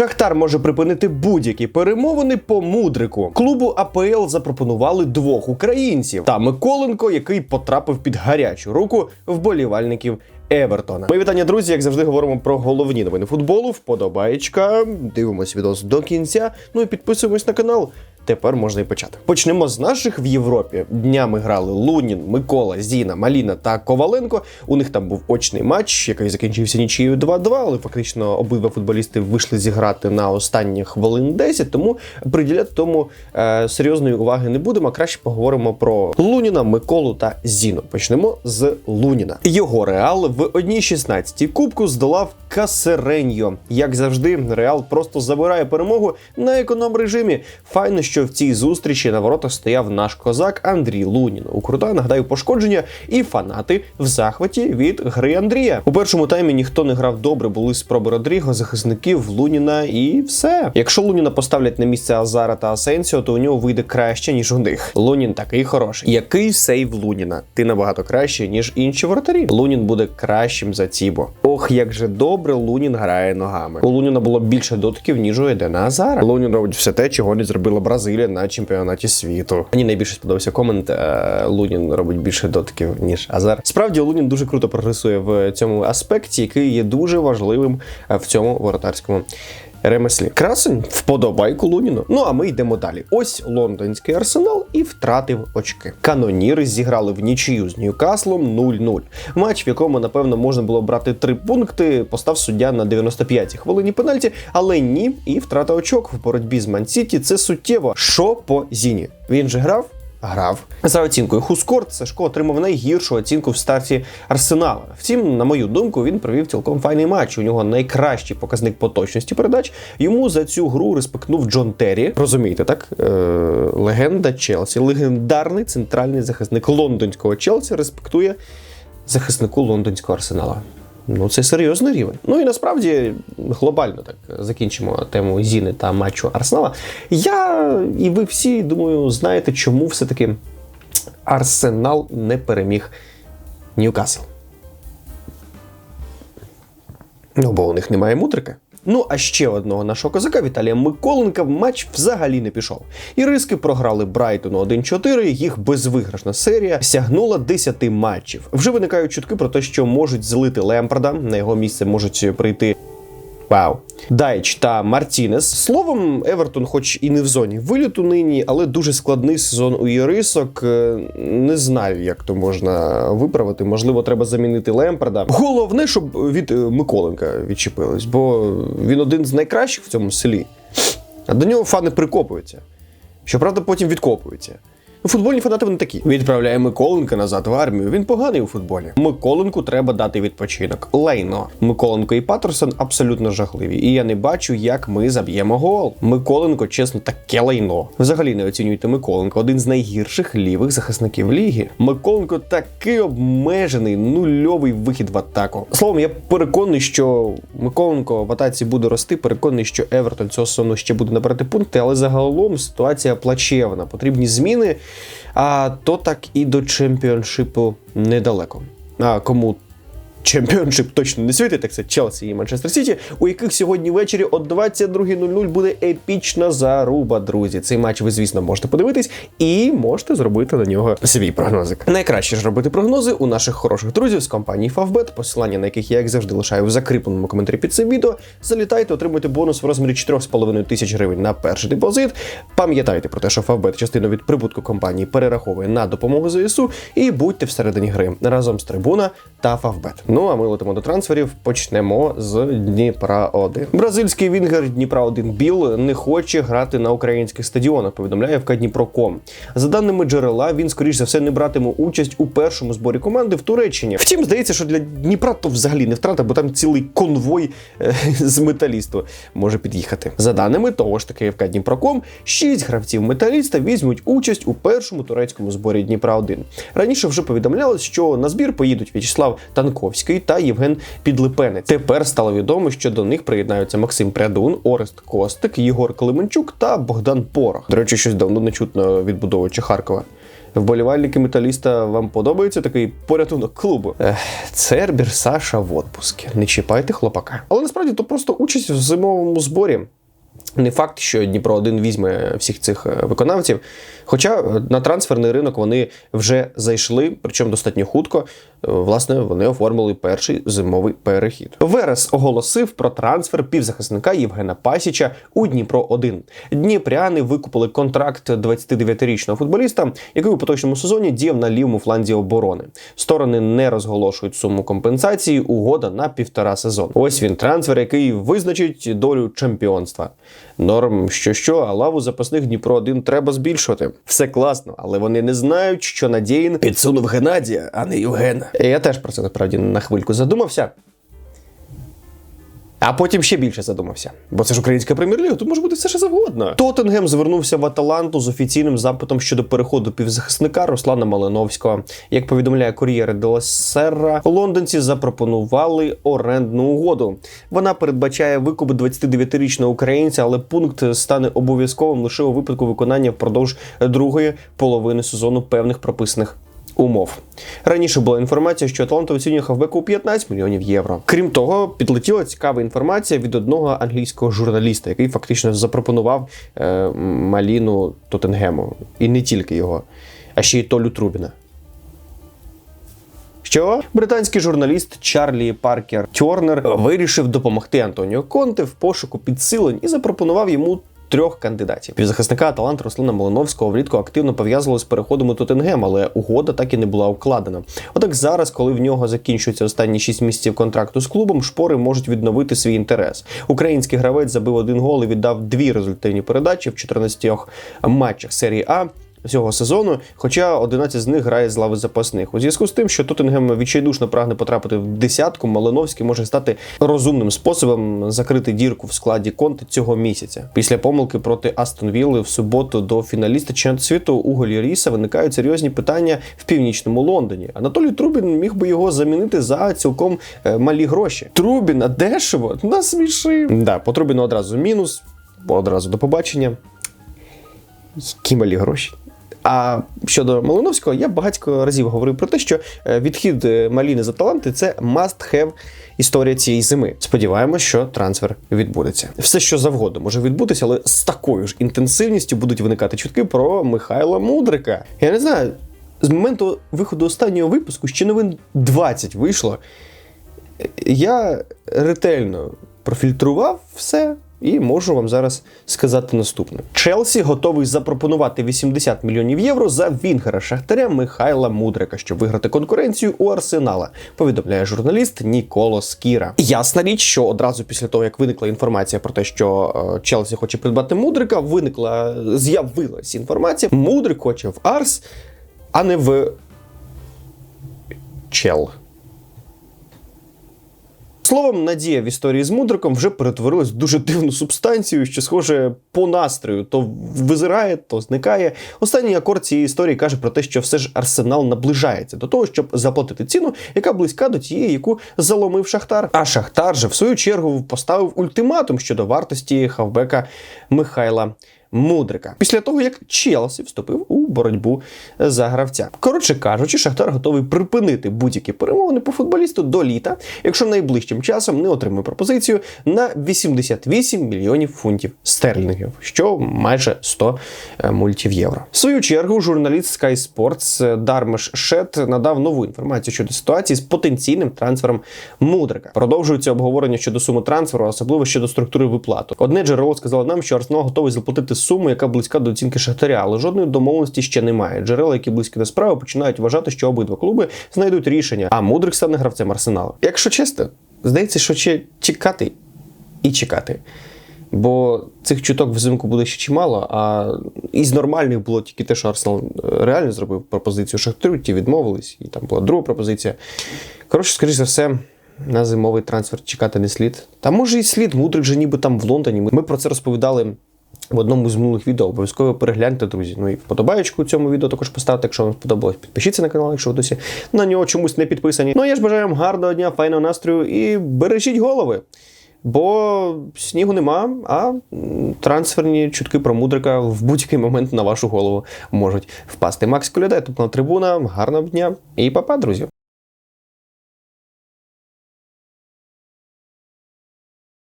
Шахтар може припинити будь-які перемовини по мудрику. Клубу АПЛ запропонували двох українців та Миколенко, який потрапив під гарячу руку вболівальників. Евертона. Мої вітання, друзі. Як завжди, говоримо про головні новини футболу. Вподобаєчка. Дивимось відос до кінця. Ну і підписуємось на канал. Тепер можна і почати. Почнемо з наших в Європі. Днями грали Лунін, Микола, Зіна, Маліна та Коваленко. У них там був очний матч, який закінчився нічією 2-2, але фактично обидва футболісти вийшли зіграти на останні хвилин 10, тому приділяти тому е, серйозної уваги не будемо. а Краще поговоримо про Луніна, Миколу та Зіну. Почнемо з Луніна. Його реал в 1-16 кубку здолав Касереньо. Як завжди, Реал просто забирає перемогу на економ режимі. Файно, що в цій зустрічі на воротах стояв наш козак Андрій Лунін. У крута нагадаю пошкодження, і фанати в захваті від гри Андрія. У першому таймі ніхто не грав добре. Були спроби Родріго, захисників Луніна, і все. Якщо Луніна поставлять на місце Азара та Асенсіо, то у нього вийде краще ніж у них. Лунін такий хороший. Який сейв Луніна? Ти набагато краще ніж інші воротарі. Лунін буде кращим за Цібо. Ох, як же добре Лунін грає ногами. У Луніна було більше дотків, ніж у Едена Азара. Лунін робить все те, чого не зробила Бразилія на чемпіонаті світу. Мені найбільше сподобався комент. е, Лунін робить більше дотків, ніж Азар. Справді Лунін дуже круто прогресує в цьому аспекті, який є дуже важливим е, в цьому воротарському. Ремеслі красень вподобайку Луніну. Ну а ми йдемо далі. Ось лондонський арсенал і втратив очки. Каноніри зіграли в нічию з Ньюкаслом 0-0. Матч, в якому напевно можна було брати три пункти, постав суддя на 95-й хвилині пенальті, але ні, і втрата очок в боротьбі з Мансіті це суттєво. Що по зіні? Він же грав. Грав за оцінкою Хускорт Сашко отримав найгіршу оцінку в старті Арсенала. Втім, на мою думку, він провів цілком файний матч. У нього найкращий показник по точності передач. Йому за цю гру респектнув Джон Террі. Розумієте, так? Е, легенда Челсі, легендарний центральний захисник лондонського Челсі респектує захиснику лондонського арсенала. Ну, це серйозний рівень. Ну і насправді глобально так закінчимо тему Зіни та матчу Арсенала. Я і ви всі, думаю, знаєте, чому все-таки Арсенал не переміг Ньюкасл. Ну, бо у них немає мутрика. Ну, а ще одного нашого козака Віталія Миколенка в матч взагалі не пішов. Іриски програли Брайтону 1-4, їх безвиграшна серія сягнула 10 матчів. Вже виникають чутки про те, що можуть злити Лемпарда, на його місце можуть прийти. Вау. Дайч та Мартінес. Словом, Евертон, хоч і не в зоні виліту нині, але дуже складний сезон у Єрисок. Е, Не знаю, як то можна виправити. Можливо, треба замінити Лемпарда. Головне, щоб від е, Миколенка відчепились, бо він один з найкращих в цьому селі. А до нього фани прикопуються. Щоправда, потім відкопуються. Футбольні фанати вони такі. Відправляє Миколенка назад в армію. Він поганий у футболі. Миколенку треба дати відпочинок. Лейно. Миколенко і Патерсон абсолютно жахливі. І я не бачу, як ми заб'ємо гол. Миколенко, чесно, таке лайно. Взагалі не оцінюйте Миколенко, один з найгірших лівих захисників ліги. Миколенко такий обмежений, нульовий вихід в атаку. Словом, я переконаний, що Миколенко в атаці буде рости. Переконаний, що Евертон цього сезону ще буде набирати пункти, але загалом ситуація плачевна. Потрібні зміни. А то так і до чемпіоншипу недалеко. А кому чемпіоншип точно не світить, так це Челсі і Манчестер Сіті, у яких сьогодні ввечері о 22.00 буде епічна заруба, друзі. Цей матч ви, звісно, можете подивитись і можете зробити на нього свій прогнозик. Найкраще ж робити прогнози у наших хороших друзів з компанії Favbet, посилання на яких я, як завжди, лишаю в закріпленому коментарі під цим відео. Залітайте, отримуйте бонус в розмірі 4,5 тисяч гривень на перший депозит. Пам'ятайте про те, що Favbet частину від прибутку компанії перераховує на допомогу ЗСУ і будьте всередині гри разом з трибуна та Favbet. Ну а ми летимо до трансферів. Почнемо з Дніпра 1 Бразильський вінгер Дніпра 1 Біл не хоче грати на українських стадіонах. Повідомляє Дніпроком. За даними джерела, він скоріш за все не братиме участь у першому зборі команди в Туреччині. Втім, здається, що для Дніпра то взагалі не втрата, бо там цілий конвой е, з металісту може під'їхати. За даними того ж таки ФК Дніпроком, шість гравців металіста візьмуть участь у першому турецькому зборі Дніпра 1 Раніше вже повідомлялось, що на збір поїдуть В'ячеслав Танковський та Євген Підлипенець. Тепер стало відомо, що до них приєднаються Максим Прядун, Орест Костик, Єгор Клименчук та Богдан Порох. До речі, щось давно не чутно відбудовуючи Харкова. Вболівальники металіста вам подобається такий порятунок клубу. Цербір Саша в отпуск. Не чіпайте хлопака. Але насправді то просто участь в зимовому зборі. Не факт, що Дніпро 1 візьме всіх цих е, виконавців. Хоча е, на трансферний ринок вони вже зайшли, причому достатньо хутко. Е, Власне, вони оформили перший зимовий перехід. Верес оголосив про трансфер півзахисника Євгена Пасіча у Дніпро 1 Дніпряни викупили контракт 29-річного футболіста, який у поточному сезоні діяв на лівому фланзі оборони. Сторони не розголошують суму компенсації. Угода на півтора сезону. Ось він трансфер, який визначить долю чемпіонства. Норм, що що, а лаву запасних Дніпро 1 треба збільшувати. Все класно, але вони не знають, що Надєїн підсунув Геннадія, а не Євгена. Я теж про це насправді на хвильку задумався. А потім ще більше задумався. Бо це ж українська прем'єр-ліга, тут може бути все що завгодно. Тоттенгем звернувся в Аталанту з офіційним запитом щодо переходу півзахисника Руслана Малиновського. Як повідомляє кур'єр де лондонці запропонували орендну угоду. Вона передбачає викуп 29-річного українця, але пункт стане обов'язковим лише у випадку виконання впродовж другої половини сезону певних прописаних умов. Раніше була інформація, що Атланта оцінює хавбеку у 15 мільйонів євро. Крім того, підлетіла цікава інформація від одного англійського журналіста, який фактично запропонував е, Маліну Тоттенгему. І не тільки його, а ще й Толю Трубіна. Що британський журналіст Чарлі Паркер Тьорнер вирішив допомогти Антоніо Конте в пошуку підсилень і запропонував йому трьох кандидатів. Півзахисника Аталанта Руслана Малиновського влітку активно пов'язували з переходом у Тоттенгем, але угода так і не була укладена. Отак зараз, коли в нього закінчуються останні шість місяців контракту з клубом, шпори можуть відновити свій інтерес. Український гравець забив один гол і віддав дві результативні передачі в 14 матчах серії А. Цього сезону, хоча 11 з них грає з лави запасних. У зв'язку з тим, що Тоттенгем відчайдушно прагне потрапити в десятку, Малиновський може стати розумним способом закрити дірку в складі конти цього місяця. Після помилки проти Астон Вілли в суботу до фіналіста чемпіонату світу у голі Ріса виникають серйозні питання в північному Лондоні. Анатолій Трубін міг би його замінити за цілком е, малі гроші. Трубін, дешево насмішив. Да, по Трубіну одразу мінус, одразу до побачення. Які малі гроші. А щодо Малиновського, я багатько разів говорив про те, що е, відхід е, Маліни за таланти це must-have історія цієї зими. Сподіваємось, що трансфер відбудеться. Все, що завгодно може відбутися, але з такою ж інтенсивністю будуть виникати чутки про Михайла Мудрика. Я не знаю, з моменту виходу останнього випуску ще новин 20 вийшло. Я ретельно профільтрував все. І можу вам зараз сказати наступне: Челсі готовий запропонувати 80 мільйонів євро за Вінгера Шахтаря Михайла Мудрика, щоб виграти конкуренцію у Арсенала. Повідомляє журналіст Ніколо Скіра. Ясна річ, що одразу після того, як виникла інформація про те, що е, Челсі хоче придбати Мудрика, виникла з'явилась інформація. Мудрик хоче в Арс, а не в Чел. Словом, надія в історії з мудриком вже перетворилась в дуже дивну субстанцію, що схоже по настрою, то визирає, то зникає. Останній акорд цієї історії каже про те, що все ж арсенал наближається до того, щоб заплатити ціну, яка близька до тієї, яку заломив Шахтар. А Шахтар же в свою чергу поставив ультиматум щодо вартості хавбека Михайла. Мудрика після того, як Челсі вступив у боротьбу за гравця. Коротше кажучи, Шахтар готовий припинити будь-які перемовини по футболісту до літа, якщо найближчим часом не отримує пропозицію на 88 мільйонів фунтів стерлінгів, що майже 100 мультів євро. В свою чергу журналіст Sky Sports Дармеш Шет надав нову інформацію щодо ситуації з потенційним трансфером Мудрика. Продовжується обговорення щодо суми трансферу, особливо щодо структури виплату. Одне джерело сказало нам, що Арсенал готовий заплатити суму, яка близька до оцінки Шахтаря, але жодної домовленості ще немає. Джерела, які близькі до справи, починають вважати, що обидва клуби знайдуть рішення, а мудрик стане гравцем арсеналу. Якщо чесно, здається, що ще чекати і чекати. Бо цих чуток взимку буде ще чимало, а із нормальних було тільки те, що Арсенал реально зробив пропозицію Шахтарю, ті відмовились, і там була друга пропозиція. Коротше, скоріш за все, на зимовий трансфер чекати не слід. Та може і слід, мудрик же ніби там в Лондоні. Ми про це розповідали в одному з минулих відео. Обов'язково перегляньте, друзі. Ну і вподобаєчку цьому відео також поставте, якщо вам сподобалось. Підпишіться на канал, якщо ви досі на нього чомусь не підписані. Ну а я ж бажаю вам гарного дня, файного настрою і бережіть голови. бо снігу нема, а трансферні чутки про мудрика в будь-який момент на вашу голову можуть впасти. Макс Колядай, тут на трибуна. Гарного дня і па-па, друзі!